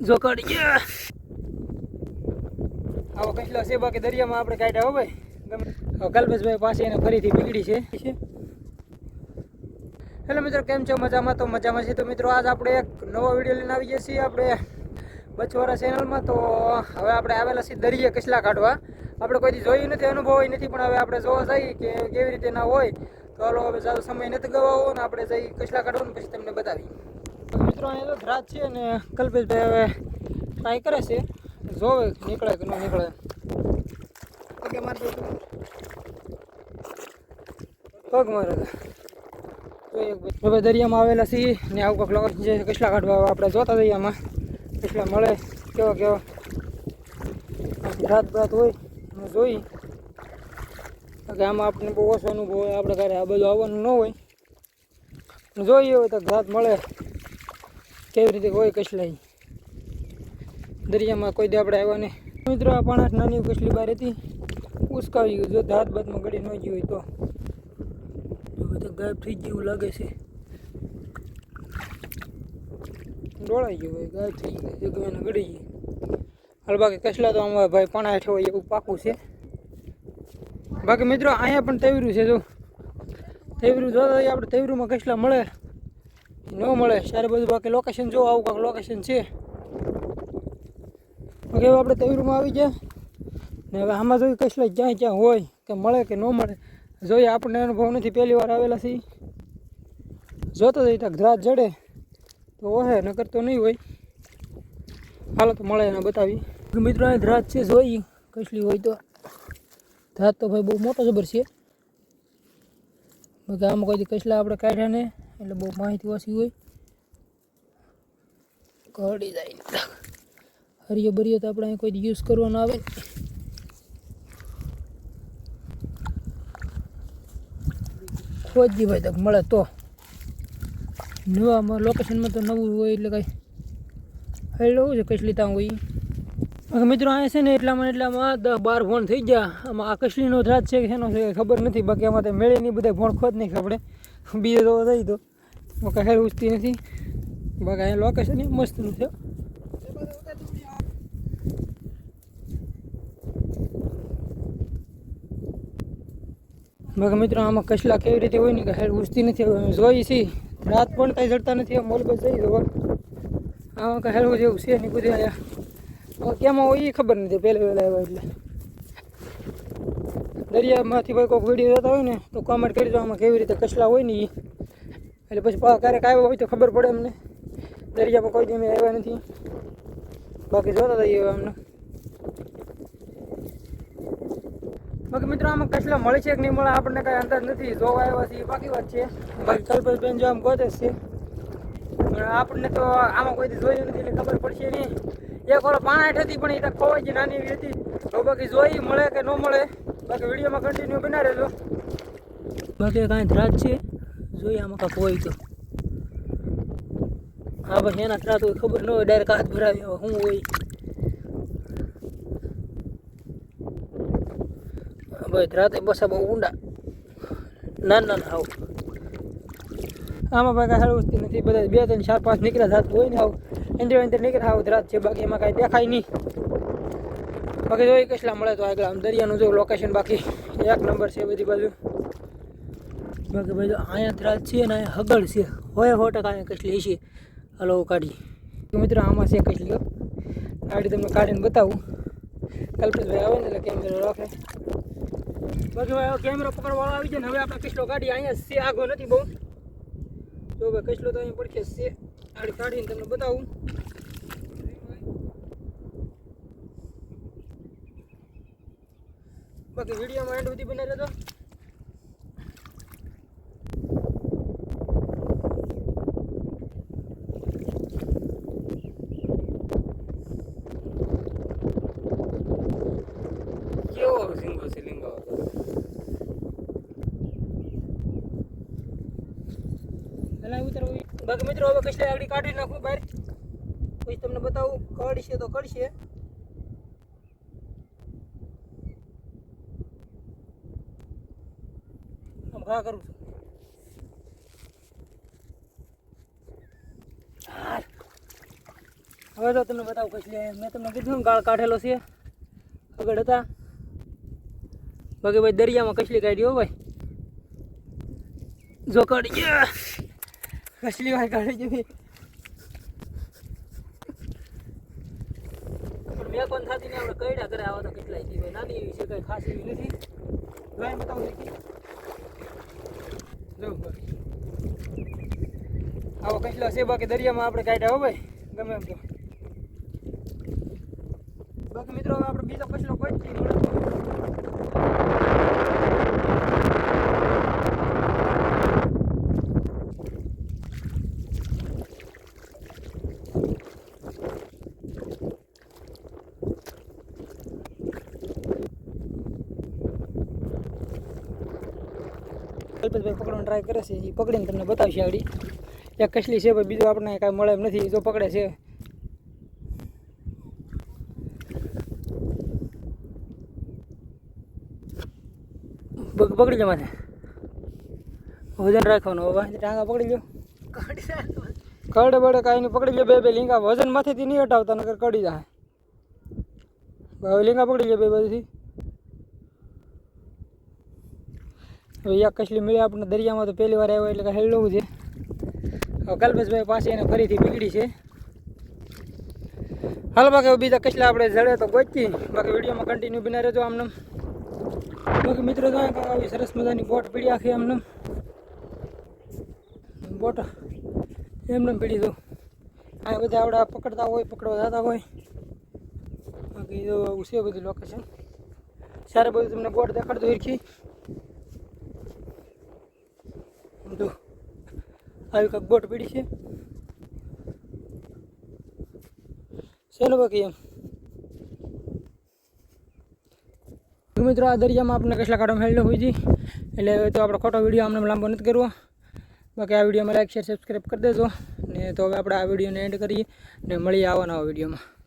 જો ગયા આવો કચલો છે, બાકી દરિયામાં આપણે કાઢ્યા હો ભાઈ. કલ્પેશભાઈ પાસે એને ફરીથી પીગળી છે. હેલો મિત્રો, કેમ છો? મજામાં? તો મજામાં છે તો મિત્રો, આજ આપણે એક નવો વીડિયો લઈને આવી જઈએ છીએ આપણે બચવારા ચેનલમાં તો હવે આપણે આવેલા છીએ દરિયે કચલા કાઢવા. આપણે કોઈથી જોયું નથી, અનુભવ નથી, પણ હવે આપણે જોવા જઈએ કે કેવી રીતે ના હોય. તો હવે સારો સમય નથી ગવાવો અને આપણે જઈ કચલા કાઢવાનું, પછી તમને બતાવી તો મિત્રો અહીંયા તો ધ્રાજ છે અને કલ્પેશભાઈ હવે ટ્રાય કરે છે. જોવે નીકળે કે ન નીકળે. પગે મારી. પગ મારે. હવે દરિયામાં આવેલા છીએ ને આવું કંઈક લોકો જે કચલા કાઢવા આપણે જોતા જઈએ આમાં. કચલા મળે કેવો કેવો. રાત રાત હોય અમે જોઈ. કે આમાં આપણને બહુ ઓછો અનુભવ હોય. આપણે ઘરે આ બધું આવવાનું ન હોય. જોઈએ હોય તો ઘાત મળે. કેવી રીતે હોય કસલાઈ દરિયામાં કોઈ દે આપણે આવ્યા નહીં. મિત્રો, આ પાણા નાની કસલી બહાર હતી. ઉસકાવી ગયું. જો હાથ બાતમાં ગળી ન ગયું હોય તો. ગાયબ થઈ ગયું લાગે છે. ડોળાઈ ગયું હોય, ગાયબ થઈ ગયું એક એને ગળી ગઈ. હાલ બાકી કસલા તો આમાં ભાઈ પાણા હેઠળ હોય એવું પાકું છે. બાકી મિત્રો, અહીંયા પણ તેવરું છે, જો. તેવરું જોતા આપણે તેવરુંમાં કસલા મળે. ન મળે. સારે બધું બાકી લોકેશન જો આવું કાંક લોકેશન છે. બાકી હવે આપણે તવીરમાં આવી ગયા. ને હવે આમાં જોઈએ કસલા જ્યાં જ્યાં હોય, કે મળે કે ન મળે. જોઈએ, આપણને અનુભવ નથી. પહેલી વાર આવેલા છીએ. જોતો જઈએ, ત્યાં ગ્રાસ જડે તો ઓહે, નકર તો નહીં હોય. હાલો તો મળે એને બતાવી. મિત્રો, અહીં ધ્રાજ છે જોઈ. કસલી હોય તો. ધ્રાજ તો ભાઈ બહુ મોટો જબર છે. બાકી આમાં કોઈ દી કસલા આપણે કાઢ્યા ને. એટલે બહુ માહિતી ઓછી હોય. ઘડી જાય હરિયો બરિયો તો આપણે અહીં કોઈ યુઝ કરવાનો આવે. ખોજી ભાઈ તક મળે તો. નવામાં લોકેશનમાં તો નવું હોય એટલે કંઈ. હેલો છે? કસલી ત્યાં હોય મિત્રો, અહીંયા છે ને એટલામાં એટલામાં દસ બાર ફોન થઈ ગયા. આમાં આ કસલીનો રાત છે કે એનો ખબર નથી. બાકી આમાં તે મેળે નહીં બધા ફોન ખોદ નહીં ખબર બીજો તો થઈ તો. હેર ઉચતી નથી બાકી અહીંયા લોકેશન મસ્તનું છે બાકી મિત્રો આમાં કચલા કેવી રીતે હોય ને કે હેડ ઉઠતી નથી જોઈ અમે રાત પણ કાંઈ જડતા નથી મોલ પર જઈ જવા આમાં કાંઈ હેડવું જેવું છે નહીં બધું અહીંયા કેમાં હોય એ ખબર નથી પહેલાં વહેલા આવ્યા એટલે દરિયામાંથી ભાઈ કોઈ વીડિયો જોતા હોય ને તો કોમેન્ટ કરી દો આમાં કેવી રીતે કચલા હોય ને એ એટલે પછી ક્યારેક આવ્યો હોય તો ખબર પડે અમને. દરિયામાં કોઈ દી આવ્યા નથી. બાકી જોતા થઈએ અમને. બાકી મિત્રો, આમાં કચલા મળે છે કે નહીં મળે આપણને કાંઈ અંદાજ નથી. જોવા આવ્યા છે એ બાકી વાત છે. બાકી કલ્પેશબેન જો આમ ગોતે છે. પણ આપણને તો આમાં કોઈ જોયું નથી એટલે ખબર પડશે નહીં. એક વાર પાણાઠ હતી, પણ એ ખોવાઈ ગઈ, નાની એવી હતી. તો બાકી જોઈ મળે કે ન મળે. બાકી વિડીયોમાં કન્ટિન્યુ બના રહેજો. બાકી કાંઈ ધ્રાજ છે? જોઈએ આમાં કાંક હોય તો. હા, ભાઈ, એના ત્રાસ હોય ખબર ન હોય ડાયરેક્ટ હાથ ભરાવી આવે શું હોય. ભાઈ, રાતે બસ બહુ ઊંડા. ના ના આવું. આમાં ભાઈ કાંઈ સારું વસ્તુ નથી, બધા બે ત્રણ, ચાર, પાંચ નીકળ્યા થાત હોય ને આવું. અંદર અંદર નીકળ્યા, આવું રાત છે, બાકી એમાં કાંઈ દેખાય નહીં. બાકી જોઈએ કેટલા મળે તો આગળ આમ દરિયાનું જો લોકેશન બાકી, એક નંબર છે બધી બાજુ. બાકી ભાઈ અહીંયા ત્રાસ છે ને અહીંયા હગડ છે. હોય સો ટકા અહીંયા કચલી છે હલો કાઢી મિત્રો, આમાં છે કચલી. ગાડી તમને કાઢીને બતાવું. કલ્પેશભાઈ આવે ને, એટલે કેમેરો રાખે. બાકી ભાઈ કેમેરો પકડવાળો આવી જાય ને, હવે આપણે કચલો કાઢી અહીંયા છે આગો નથી બહુ. તો ભાઈ કચલો તો અહીંયા પડખે છે. આડી કાઢીને તમને બતાવું. બાકી વિડીયોમાં એન્ડ સુધી બને રહેજો કેવો સિંગો સિલિંગો બાકી મિત્રો હવે કચલે આગળ કાઢી નાખું બહાર. પછી તમને બતાવું કડશે તો કડશે ઘા કરું છું. હવે તો તમને બતાવું કછલી મેં તમને કીધું ગાળ કાઢેલો છે. આગળ હતા. બાકી ભાઈ દરિયામાં કસલી કાઢી હો ભાઈ. જો કાઢી કછલી ભાઈ કાઢી જેવી મેં કોણ થતી ને આપણે કઈડા કરે આવા તો કેટલાય છે નાની એવી છે, કઈ ખાસ એવી નથી. ભાઈ બતાવું દેખી જો ભાઈ આવો કછલો છે, બાકી દરિયામાં આપણે કાઢ્યા હો ગમે એમ તો. બાકી મિત્રો આપણે બીજો કચલો કોઈ કલ્પેશભાઈ પકડવાનો ટ્રાય કરે છે એ પકડીને તમને બતાવશે આવડી એક કસલી છે ભાઈ બીજું આપણને કાંઈ મળે એમ નથી જો પકડે છે. પકડી લો માથે વજન રાખવાનું હવે ટાંગા પકડી લો કડ બડે કાંઈ નહીં પકડી લો બે બે લીંગા. વજન માથેથી નહીં હટાવતા નગર કડી જાય. હવે લીંગા પકડી લો બે બાજુથી હવે એક કસલી મળી આપણને દરિયામાં તો પહેલી વાર આવ્યો એટલે કાંઈ હેલવું છે. કલ્પેશભાઈ પાસે એને ફરીથી પીગળી છે. હાલ બાકી બીજા કસલા આપણે જડે તો ગોચી. બાકી વિડીયોમાં કન્ટિન્યુ બિના રહેજો આમને બાકી મિત્રો તો આવી સરસ મજાની બોટ પીડી આખી આમને બોટ એમને પીડી દઉં આ બધા આવડા પકડતા હોય, પકડવા જતા હોય. બાકી તો આવું છે બધું લોકેશન સારું બધું તમને બોટ દેખાડતો હિરખી જો, આવી કાંક બોટ પડી છે. ચાલો બાકી એમ. મિત્રો, આ દરિયામાં આપણે કસલા કાઢવા હેલ્ડો હોય છે એટલે તો આપણો ખોટો વીડિયો આમને લાંબો નથી કરવો. બાકી આ વિડીયોમાં લાઈક શેર સબસ્ક્રાઈબ કરી દેજો. ને તો હવે આપણે આ વિડીયોને એન્ડ કરીએ. ને મળીએ આવવાના વિડીયોમાં.